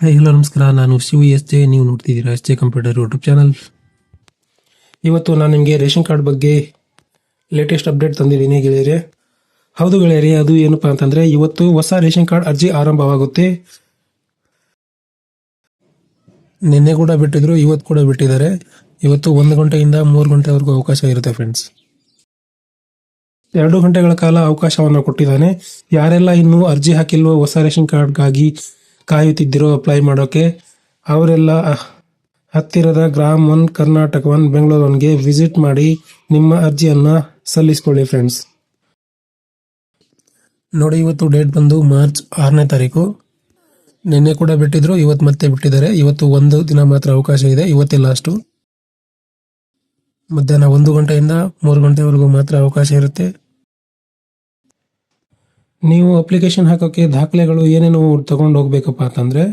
Hi hello ನಮಸ್ಕಾರ. ನಾನು Shiva S J ನೀವು ನೋಡ್ತಿದ್ದೀರಾ S J computer YouTube channel ಇವತ್ತು ನಾನು ನಿಮಗೆ ರೇಷನ್ ಕಾರ್ಡ್ ಬಗ್ಗೆ ಲೇಟೆಸ್ಟ್ ಅಪ್ಡೇಟ್ ತಂದಿದ್ದೀನಿ ಗೆಳೆಯರೆ. ಹೌದು ಗೆಳೆಯರೆ, ಅದು ಏನಪ್ಪಾ ಅಂತಂದರೆ ಇವತ್ತು ಹೊಸ ರೇಷನ್ ಕಾರ್ಡ್ ಅರ್ಜಿ ಆರಂಭವಾಗುತ್ತೆ. ನಿನ್ನೆ ಕೂಡ ಬಿಟ್ಟಿದ್ರು, ಇವತ್ತು ಕೂಡ ಬಿಟ್ಟಿದ್ದಾರೆ. ಇವತ್ತು ಒಂದು ಗಂಟೆಯಿಂದ ಮೂರು ಗಂಟೆವರೆಗೂ ಅವಕಾಶ ಇರುತ್ತೆ ಫ್ರೆಂಡ್ಸ್ ಎರಡು ಗಂಟೆಗಳ ಕಾಲ ಅವಕಾಶವನ್ನು ಕೊಟ್ಟಿದ್ದಾನೆ. ಯಾರೆಲ್ಲ ಇನ್ನೂ ಅರ್ಜಿ ಹಾಕಿಲ್ವೋ ಹೊಸ ರೇಷನ್ ಕಾರ್ಡ್ಗಾಗಿ ಕಾಯುತ್ತಿದ್ದಿರೋ ಅಪ್ಲೈ ಮಾಡೋಕ್ಕೆ ಅವರೆಲ್ಲ ಹತ್ತಿರದ gram one Karnataka one Bengaluru ಒನ್ಗೆ ವಿಸಿಟ್ ಮಾಡಿ ನಿಮ್ಮ ಅರ್ಜಿಯನ್ನು ಸಲ್ಲಿಸ್ಕೊಳ್ಳಿ ಫ್ರೆಂಡ್ಸ್ ನೋಡಿ, ಇವತ್ತು ಡೇಟ್ ಬಂದು ಮಾರ್ಚ್ ಆರನೇ ತಾರೀಕು. ನಿನ್ನೆ ಕೂಡ ಬಿಟ್ಟಿದ್ರು, ಇವತ್ತು ಮತ್ತೆ ಬಿಟ್ಟಿದ್ದಾರೆ. ಇವತ್ತು ಒಂದು ದಿನ ಮಾತ್ರ ಅವಕಾಶ ಇದೆ ಇವತ್ತೇ ಲಾಸ್ಟು ಮಧ್ಯಾಹ್ನ ಒಂದು ಗಂಟೆಯಿಂದ ಮೂರು ಗಂಟೆವರೆಗೂ ಮಾತ್ರ ಅವಕಾಶ ಇರುತ್ತೆ. ನೀವು ಅಪ್ಲಿಕೇಶನ್ ಹಾಕೋಕ್ಕೆ ದಾಖಲೆಗಳು ಏನೇನು ತಗೊಂಡು ಹೋಗ್ಬೇಕಪ್ಪ ಅಂತಂದರೆ,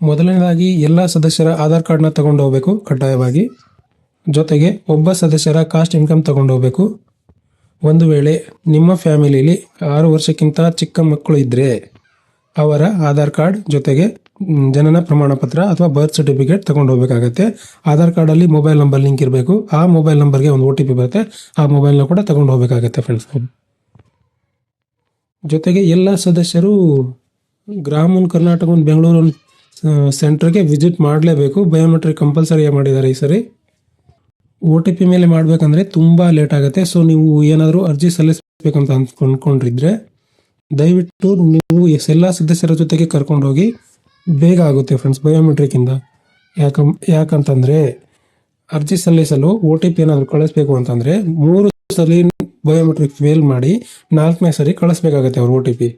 ಮೊದಲನೇದಾಗಿ ಎಲ್ಲ ಸದಸ್ಯರ ಆಧಾರ್ ಕಾರ್ಡ್ನ ತಗೊಂಡು ಹೋಗಬೇಕು ಕಡ್ಡಾಯವಾಗಿ. ಜೊತೆಗೆ ಒಬ್ಬ ಸದಸ್ಯರ ಕಾಸ್ಟ್ ಇನ್ಕಮ್ ತಗೊಂಡು ಹೋಗಬೇಕು. ಒಂದು ವೇಳೆ ನಿಮ್ಮ ಫ್ಯಾಮಿಲಿಲಿ ಆರು ವರ್ಷಕ್ಕಿಂತ ಚಿಕ್ಕ ಮಕ್ಕಳು ಇದ್ದರೆ ಅವರ ಆಧಾರ್ ಕಾರ್ಡ್ ಜೊತೆಗೆ ಜನನ ಪ್ರಮಾಣ ಪತ್ರ ಅಥವಾ ಬರ್ತ್ ಸರ್ಟಿಫಿಕೇಟ್ ತಗೊಂಡು ಹೋಗಬೇಕಾಗತ್ತೆ. ಆಧಾರ್ ಕಾರ್ಡಲ್ಲಿ ಮೊಬೈಲ್ ನಂಬರ್ ಲಿಂಕ್ ಇರಬೇಕು. ಆ ಮೊಬೈಲ್ ನಂಬರ್ಗೆ ಒಂದು ಒ ಟಿ ಪಿ ಬರುತ್ತೆ. ಆ ಮೊಬೈಲ್ನ ಕೂಡ ತಗೊಂಡು ಹೋಗಬೇಕಾಗತ್ತೆ ಫ್ರೆಂಡ್ಸ್ ಜೊತೆಗೆ ಎಲ್ಲ ಸದಸ್ಯರು ಗ್ರಾಮೀಣ ಕರ್ನಾಟಕ ಒಂದು ಬೆಂಗಳೂರು ಸೆಂಟ್ರಿಗೆ ವಿಸಿಟ್ ಮಾಡಲೇಬೇಕು. ಬಯೋಮೆಟ್ರಿಕ್ ಕಂಪಲ್ಸರಿ ಮಾಡಿದ್ದಾರೆ ಈ ಸರಿ. ಒ ಟಿ ಪಿ ಮೇಲೆ ಮಾಡಬೇಕಂದ್ರೆ ತುಂಬ ಲೇಟ್ ಆಗುತ್ತೆ. ಸೊ ನೀವು ಏನಾದರೂ ಅರ್ಜಿ ಸಲ್ಲಿಸಬೇಕಂತ ಅಂದ್ಕೊಂಡ್ಕೊಂಡಿದ್ರೆ ದಯವಿಟ್ಟು ನೀವು ಎಲ್ಲ ಸದಸ್ಯರ ಜೊತೆಗೆ ಕರ್ಕೊಂಡೋಗಿ ಬೇಗ ಆಗುತ್ತೆ ಫ್ರೆಂಡ್ಸ್ ಬಯೋಮೆಟ್ರಿಕ್ಕಿಂದ ಯಾಕ, ಯಾಕಂತಂದರೆ ಅರ್ಜಿ ಸಲ್ಲಿಸಲು ಒ ಟಿ ಪಿ ಏನಾದರೂ ಕಳಿಸ್ಬೇಕು ಅಂತಂದರೆ ಮೂರು ಸಲ ಬಯೋಮೆಟ್ರಿಕ್ ಫೇಲ್ ಮಾಡಿ ನಾಲ್ಕನೇ ಸರಿ ಕಳಿಸ್ಬೇಕಾಗತ್ತೆ ಅವ್ರ ಒ ಟಿ ಪಿ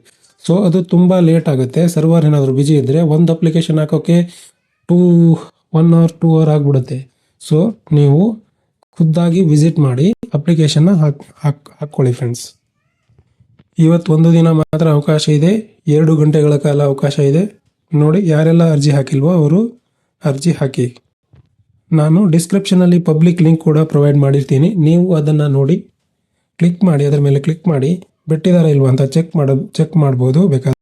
ಸೊ ಅದು ತುಂಬ ಲೇಟ್ ಆಗುತ್ತೆ. ಸರ್ವರ್ ಏನಾದರೂ ಬಿಜಿ ಇದ್ದರೆ ಒಂದು ಅಪ್ಲಿಕೇಶನ್ ಹಾಕೋಕ್ಕೆ two one hour two hour ಆಗಿಬಿಡುತ್ತೆ. ಸೊ ನೀವು ಖುದ್ದಾಗಿ ವಿಸಿಟ್ ಮಾಡಿ ಅಪ್ಲಿಕೇಶನ್ನ ಹಾಕ್ ಹಾಕ್, ಹಾಕ್ಕೊಳ್ಳಿ ಫ್ರೆಂಡ್ಸ್ ಇವತ್ತು ಒಂದು ದಿನ ಮಾತ್ರ ಅವಕಾಶ ಇದೆ. ಎರಡು ಗಂಟೆಗಳ ಕಾಲ ಅವಕಾಶ ಇದೆ. ನೋಡಿ, ಯಾರೆಲ್ಲ ಅರ್ಜಿ ಹಾಕಿಲ್ವೋ ಅವರು ಅರ್ಜಿ ಹಾಕಿ. ನಾನು ಡಿಸ್ಕ್ರಿಪ್ಷನಲ್ಲಿ ಪಬ್ಲಿಕ್ ಲಿಂಕ್ ಕೂಡ ಪ್ರೊವೈಡ್ ಮಾಡಿರ್ತೀನಿ. ನೀವು ಅದನ್ನು ನೋಡಿ ಕ್ಲಿಕ್ ಮಾಡಿ, ಅದರ ಮೇಲೆ ಕ್ಲಿಕ್ ಮಾಡಿ ಬಿಟ್ಟಿದ್ದಾರೆ ಇಲ್ವಾ ಅಂತ ಚೆಕ್ ಮಾಡೋದು ಚೆಕ್ ಮಾಡ್ಬೋದು ಬೇಕಾದ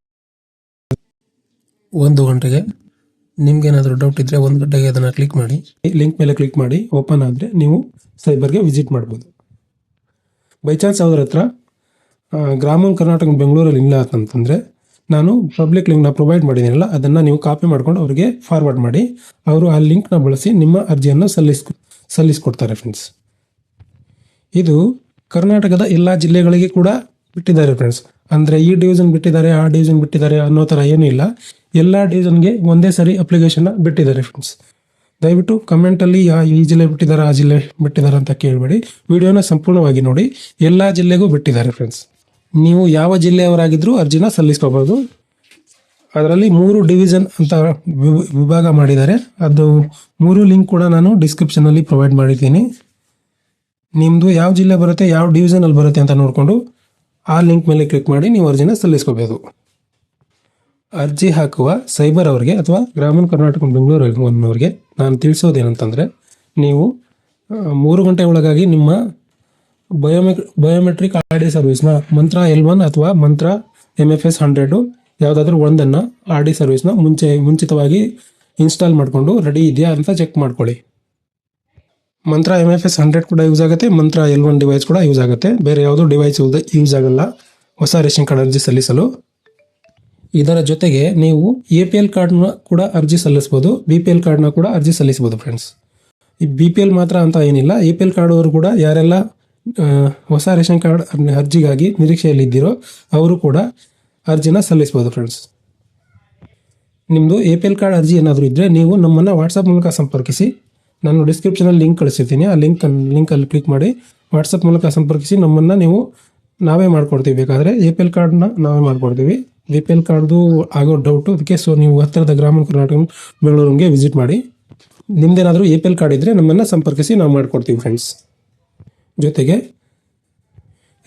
ಒಂದು ಗಂಟೆಗೆ ನಿಮ್ಗೇನಾದರೂ ಡೌಟ್ ಇದ್ದರೆ ಒಂದು ಗಂಟೆಗೆ ಅದನ್ನು ಕ್ಲಿಕ್ ಮಾಡಿ. ಲಿಂಕ್ ಮೇಲೆ ಕ್ಲಿಕ್ ಮಾಡಿ ಓಪನ್ ಆದರೆ ನೀವು ಸೈಬರ್ಗೆ ವಿಸಿಟ್ ಮಾಡ್ಬೋದು. ಬೈ ಚಾನ್ಸ್ ಅವ್ರ ಹತ್ರ ಗ್ರಾಮೀಣ ಕರ್ನಾಟಕ ಬೆಂಗಳೂರಲ್ಲಿ ಇಲ್ಲ ಅಂತಂತಂದರೆ ನಾನು ಪಬ್ಲಿಕ್ ಲಿಂಕ್ನ ಪ್ರೊವೈಡ್ ಮಾಡಿದ್ದೀನಲ್ಲ, ಅದನ್ನು ನೀವು ಕಾಪಿ ಮಾಡ್ಕೊಂಡು ಅವರಿಗೆ ಫಾರ್ವರ್ಡ್ ಮಾಡಿ, ಅವರು ಆ ಲಿಂಕ್ನ ಬಳಸಿ ನಿಮ್ಮ ಅರ್ಜಿಯನ್ನು ಸಲ್ಲಿಸ್ ಸಲ್ಲಿಸ್ಕೊಡ್ತಾರೆ ಫ್ರೆಂಡ್ಸ್ ಇದು ಕರ್ನಾಟಕದ ಎಲ್ಲ ಜಿಲ್ಲೆಗಳಿಗೆ ಕೂಡ ಬಿಟ್ಟಿದ್ದಾರೆ ಫ್ರೆಂಡ್ಸ್ ಅಂದರೆ ಈ ಡಿವಿಷನ್ ಬಿಟ್ಟಿದ್ದಾರೆ, ಆ ಡಿವಿಷನ್ ಬಿಟ್ಟಿದ್ದಾರೆ ಅನ್ನೋ ಥರ ಏನೂ ಇಲ್ಲ. ಎಲ್ಲ ಡಿವಿಷನ್ಗೆ ಒಂದೇ ಸರಿ ಅಪ್ಲಿಕೇಶನ್ನ ಬಿಟ್ಟಿದ್ದಾರೆ ಫ್ರೆಂಡ್ಸ್ ದಯವಿಟ್ಟು ಕಮೆಂಟಲ್ಲಿ ಯಾ ಈ ಜಿಲ್ಲೆ ಬಿಟ್ಟಿದ್ದಾರೆ ಆ ಜಿಲ್ಲೆ ಬಿಟ್ಟಿದ್ದಾರೆ ಅಂತ ಕೇಳಬೇಡಿ. ವಿಡಿಯೋನ ಸಂಪೂರ್ಣವಾಗಿ ನೋಡಿ. ಎಲ್ಲ ಜಿಲ್ಲೆಗೂ ಬಿಟ್ಟಿದ್ದಾರೆ ಫ್ರೆಂಡ್ಸ್ ನೀವು ಯಾವ ಜಿಲ್ಲೆಯವರಾಗಿದ್ದರೂ ಅರ್ಜಿನ ಸಲ್ಲಿಸ್ಕೋಬೋದು ಅದರಲ್ಲಿ ಮೂರು ಡಿವಿಷನ್ ಅಂತ ವಿಭಾಗ ಮಾಡಿದ್ದಾರೆ. ಅದು ಮೂರು ಲಿಂಕ್ ಕೂಡ ನಾನು ಡಿಸ್ಕ್ರಿಪ್ಷನಲ್ಲಿ ಪ್ರೊವೈಡ್ ಮಾಡಿದ್ದೀನಿ. ನಿಮ್ಮದು ಯಾವ ಜಿಲ್ಲೆ ಬರುತ್ತೆ, ಯಾವ ಡಿವಿಷನಲ್ಲಿ ಬರುತ್ತೆ ಅಂತ ನೋಡಿಕೊಂಡು ಆ ಲಿಂಕ್ ಮೇಲೆ ಕ್ಲಿಕ್ ಮಾಡಿ ನೀವು ಅರ್ಜಿನ ಸಲ್ಲಿಸ್ಕೋಬೋದು. ಅರ್ಜಿ ಹಾಕುವ ಸೈಬರ್ ಅವರಿಗೆ ಅಥವಾ ಗ್ರಾಮೀಣ ಕರ್ನಾಟಕ ಬೆಂಗಳೂರು ಅವರಿಗೆ ನಾನು ತಿಳಿಸೋದೇನಂತಂದರೆ ನೀವು ಮೂರು ಗಂಟೆ ಒಳಗಾಗಿ ನಿಮ್ಮ ಬಯೋಮೆಕ್ ಬಯೋಮೆಟ್ರಿಕ್ ಆರ್ ಡಿ ಸರ್ವಿಸ್ನ ಮಂತ್ರ ಎಲ್ ಒನ್ ಅಥವಾ ಮಂತ್ರ ಎಂ ಎಫ್ ಎಸ್ ಹಂಡ್ರೆಡು ಯಾವುದಾದ್ರೂ ಒಂದನ್ನು ಆರ್ ಡಿ ಸರ್ವಿಸ್ನ ಮುಂಚೆ, ಮುಂಚಿತವಾಗಿ ಇನ್ಸ್ಟಾಲ್ ಮಾಡಿಕೊಂಡು ರೆಡಿ ಇದೆಯಾ ಅಂತ ಚೆಕ್ ಮಾಡ್ಕೊಳ್ಳಿ. Mantra M F S hundred ಕೂಡ ಯೂಸ್ ಆಗುತ್ತೆ ಮಂತ್ರ ಎಲ್ ಒನ್ ಡಿವೈಸ್ ಕೂಡ ಯೂಸ್ ಆಗುತ್ತೆ. ಬೇರೆ ಯಾವುದೋ ಡಿವೈಸ್ ಯೂಸ್ ಆಗಲ್ಲ. ಹೊಸ ರೇಷನ್ ಕಾರ್ಡ್ ಅರ್ಜಿ ಸಲ್ಲಿಸಲು. ಇದರ ಜೊತೆಗೆ ನೀವು ಎ ಪಿ ಎಲ್ ಕಾರ್ಡ್ನ ಕೂಡ ಅರ್ಜಿ ಸಲ್ಲಿಸ್ಬೋದು ಬಿ ಪಿ ಎಲ್ ಕಾರ್ಡ್ನ ಕೂಡ ಅರ್ಜಿ ಸಲ್ಲಿಸ್ಬೋದು ಫ್ರೆಂಡ್ಸ್ ಈ ಬಿ ಪಿ ಎಲ್ ಮಾತ್ರ ಅಂತ ಏನಿಲ್ಲ ಎ ಪಿ ಎಲ್ ಕಾರ್ಡ್ ಅವರು ಕೂಡ ಯಾರೆಲ್ಲ ಹೊಸ ರೇಷನ್ ಕಾರ್ಡ್ ಅರ್ಜಿಗಾಗಿ ನಿರೀಕ್ಷೆಯಲ್ಲಿದ್ದೀರೋ ಅವರು ಕೂಡ ಅರ್ಜಿನ ಸಲ್ಲಿಸ್ಬೋದು ಫ್ರೆಂಡ್ಸ್ ನಿಮ್ಮದು ಎ ಪಿ ಎಲ್ ಕಾರ್ಡ್ ಅರ್ಜಿ ಏನಾದರೂ ಇದ್ದರೆ ನೀವು ನಮ್ಮನ್ನು ವಾಟ್ಸಪ್ ಮೂಲಕ ಸಂಪರ್ಕಿಸಿ. ನಾನು ಡಿಸ್ಕ್ರಿಪ್ಷನಲ್ಲಿ ಲಿಂಕ್ ಕಳಿಸಿರ್ತೀನಿ ಆ ಲಿಂಕ್ ಲಿಂಕಲ್ಲಿ ಕ್ಲಿಕ್ ಮಾಡಿ ವಾಟ್ಸಪ್ ಮೂಲಕ ಸಂಪರ್ಕಿಸಿ ನಮ್ಮನ್ನು ನೀವು ನಾವೇ ಮಾಡ್ಕೊಡ್ತೀವಿ. ಬೇಕಾದರೆ ಎ ಪಿ ಎಲ್ ಕಾರ್ಡ್ನ ನಾವೇ ಮಾಡಿಕೊಡ್ತೀವಿ. ಎ ಪಿ ಎಲ್ ಕಾರ್ಡ್ದು ಆಗೋ ಡೌಟು ಅದಕ್ಕೆ ಸೊ ನೀವು ಹತ್ತಿರದ ಗ್ರಾಮೀಣ ಕರ್ನಾಟಕ ಬೆಂಗಳೂರಿಗೆ ವಿಸಿಟ್ ಮಾಡಿ. ನಿಮ್ದೇನಾದರೂ ಎ ಪಿ ಎಲ್ ಕಾರ್ಡ್ ಇದ್ದರೆ ನಮ್ಮನ್ನು ಸಂಪರ್ಕಿಸಿ ನಾವು ಮಾಡಿಕೊಡ್ತೀವಿ ಫ್ರೆಂಡ್ಸ್ ಜೊತೆಗೆ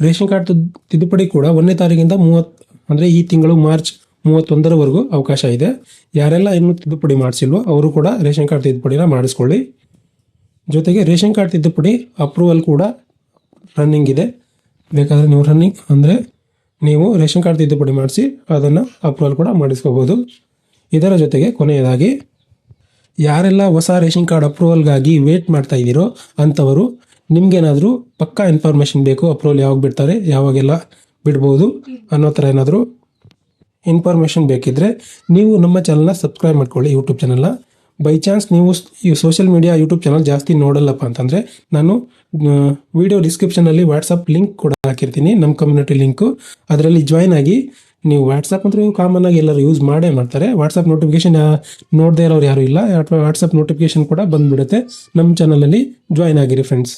ರೇಷನ್ ಕಾರ್ಡ್ ತಿದ್- ತಿದ್ದುಪಡಿ ಕೂಡ ಒಂದನೇ ತಾರೀಕಿಂದ ಮೂವತ್ತು ಅಂದರೆ ಈ ತಿಂಗಳು ಮಾರ್ಚ್ ಮೂವತ್ತೊಂದರವರೆಗೂ ಅವಕಾಶ ಇದೆ. ಯಾರೆಲ್ಲ ಇನ್ನೂ ತಿದ್ದುಪಡಿ ಮಾಡಿಸಿಲ್ವೋ ಅವರು ಕೂಡ ರೇಷನ್ ಕಾರ್ಡ್ ತಿದ್ದುಪಡಿನ ಮಾಡಿಸ್ಕೊಳ್ಳಿ. ಜೊತೆಗೆ ರೇಷನ್ ಕಾರ್ಡ್ ತಿದ್ದುಪಡಿ ಅಪ್ರೂವಲ್ ಕೂಡ ರನ್ನಿಂಗ್ ಇದೆ. ಬೇಕಾದರೆ ನೀವು ರನ್ನಿಂಗ್ ಅಂದರೆ ನೀವು ರೇಷನ್ ಕಾರ್ಡ್ ತಿದ್ದುಪಡಿ ಮಾಡಿಸಿ ಅದನ್ನು ಅಪ್ರೂವಲ್ ಕೂಡ ಮಾಡಿಸ್ಕೋಬೋದು ಇದರ ಜೊತೆಗೆ ಕೊನೆಯದಾಗಿ, ಯಾರೆಲ್ಲ ಹೊಸ ರೇಷನ್ ಕಾರ್ಡ್ ಅಪ್ರೂವಲ್ಗಾಗಿ ವೇಟ್ ಮಾಡ್ತಾ ಇದ್ದೀರೋ ಅಂಥವರು ನಿಮಗೇನಾದರೂ ಪಕ್ಕಾ ಇನ್ಫಾರ್ಮೇಷನ್ ಬೇಕು ಅಪ್ರೂವಲ್ ಯಾವಾಗ ಬಿಡ್ತಾರೆ, ಯಾವಾಗೆಲ್ಲ ಬಿಡ್ಬೋದು ಅನ್ನೋ ಥರ ಏನಾದರೂ ಇನ್ಫಾರ್ಮೇಷನ್ ಬೇಕಿದ್ದರೆ ನೀವು ನಮ್ಮ ಚಾನಲ್ನ ಸಬ್ಸ್ಕ್ರೈಬ್ ಮಾಡ್ಕೊಳ್ಳಿ ಯೂಟ್ಯೂಬ್ ಚಾನಲ್ನ ಬೈ ಚಾನ್ಸ್ ನೀವು ಈ ಸೋಷಿಯಲ್ ಮೀಡಿಯಾ ಯೂಟ್ಯೂಬ್ ಚಾನಲ್ ಜಾಸ್ತಿ ನೋಡಲ್ಲಪ್ಪ ಅಂತಂದರೆ ನಾನು ವಿಡಿಯೋ ಡಿಸ್ಕ್ರಿಪ್ಷನಲ್ಲಿ ವಾಟ್ಸಪ್ ಲಿಂಕ್ ಕೂಡ ಹಾಕಿರ್ತೀನಿ ನಮ್ಮ ಕಮ್ಯುನಿಟಿ ಲಿಂಕು ಅದರಲ್ಲಿ ಜಾಯ್ನ್ ಆಗಿ ನೀವು ವಾಟ್ಸಪ್ ಅಂತೂ ಕಾಮನ್ ಆಗಿ ಎಲ್ಲರೂ ಯೂಸ್ ಮಾಡೇ ಮಾಡ್ತಾರೆ. ವಾಟ್ಸಪ್ ನೋಟಿಫಿಕೇಶನ್ ನೋಡದೇ ಇರೋರು ಯಾರು ಇಲ್ಲ. ಅಥವಾ ವಾಟ್ಸಪ್ ನೋಟಿಫಿಕೇಶನ್ ಕೂಡ ಬಂದ್ಬಿಡುತ್ತೆ. ನಮ್ಮ ಚಾನಲಲ್ಲಿ ಜಾಯ್ನ್ ಆಗಿರಿ ಫ್ರೆಂಡ್ಸ್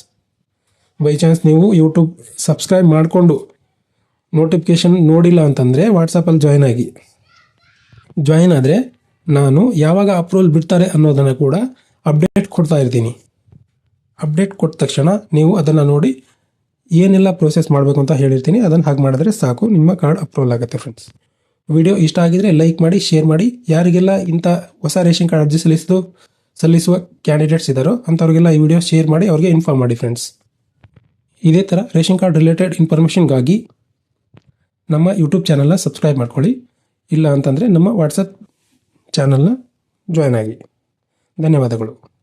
ಬೈ ಚಾನ್ಸ್ ನೀವು ಯೂಟ್ಯೂಬ್ ಸಬ್ಸ್ಕ್ರೈಬ್ ಮಾಡಿಕೊಂಡು ನೋಟಿಫಿಕೇಶನ್ ನೋಡಿಲ್ಲ ಅಂತಂದರೆ ವಾಟ್ಸಪ್ಪಲ್ಲಿ ಜಾಯ್ನ್ ಆಗಿ. ಜಾಯಿನ್ ಆದರೆ ನಾನು ಯಾವಾಗ ಅಪ್ರೂವಲ್ ಬಿಡ್ತಾರೆ ಅನ್ನೋದನ್ನು ಕೂಡ ಅಪ್ಡೇಟ್ ಕೊಡ್ತಾ ಇರ್ತೀನಿ. ಅಪ್ಡೇಟ್ ಕೊಟ್ಟ ತಕ್ಷಣ ನೀವು ಅದನ್ನು ನೋಡಿ ಏನೆಲ್ಲ ಪ್ರೋಸೆಸ್ ಮಾಡಬೇಕು ಅಂತ ಹೇಳಿರ್ತೀನಿ. ಅದನ್ನು ಹಾಗೆ ಮಾಡಿದ್ರೆ ಸಾಕು. ನಿಮ್ಮ ಕಾರ್ಡ್ ಅಪ್ರೂವಲ್ ಆಗುತ್ತೆ ಫ್ರೆಂಡ್ಸ್ ವಿಡಿಯೋ ಇಷ್ಟ ಆಗಿದರೆ ಲೈಕ್ ಮಾಡಿ ಶೇರ್ ಮಾಡಿ. ಯಾರಿಗೆಲ್ಲ ಇಂಥ ಹೊಸ ರೇಷನ್ ಕಾರ್ಡ್ ಅರ್ಜಿ ಸಲ್ಲಿಸೋದು ಸಲ್ಲಿಸುವ ಕ್ಯಾಂಡಿಡೇಟ್ಸ್ ಇದ್ದಾರೋ ಅಂಥವ್ರಿಗೆಲ್ಲ ಈ ವಿಡಿಯೋ ಶೇರ್ ಮಾಡಿ, ಅವ್ರಿಗೆ ಇನ್ಫಾರ್ಮ್ ಮಾಡಿ ಫ್ರೆಂಡ್ಸ್ ಇದೇ ಥರ ರೇಷನ್ ಕಾರ್ಡ್ ರಿಲೇಟೆಡ್ ಇನ್ಫಾರ್ಮೇಷನ್ಗಾಗಿ ನಮ್ಮ ಯೂಟ್ಯೂಬ್ ಚಾನಲ್ನ ಸಬ್ಸ್ಕ್ರೈಬ್ ಮಾಡ್ಕೊಳ್ಳಿ. ಇಲ್ಲ ಅಂತಂದರೆ ನಮ್ಮ ವಾಟ್ಸಪ್ ಚಾನಲ್ನ ಜಾಯ್ನ್ ಆಗಿ. ಧನ್ಯವಾದಗಳು.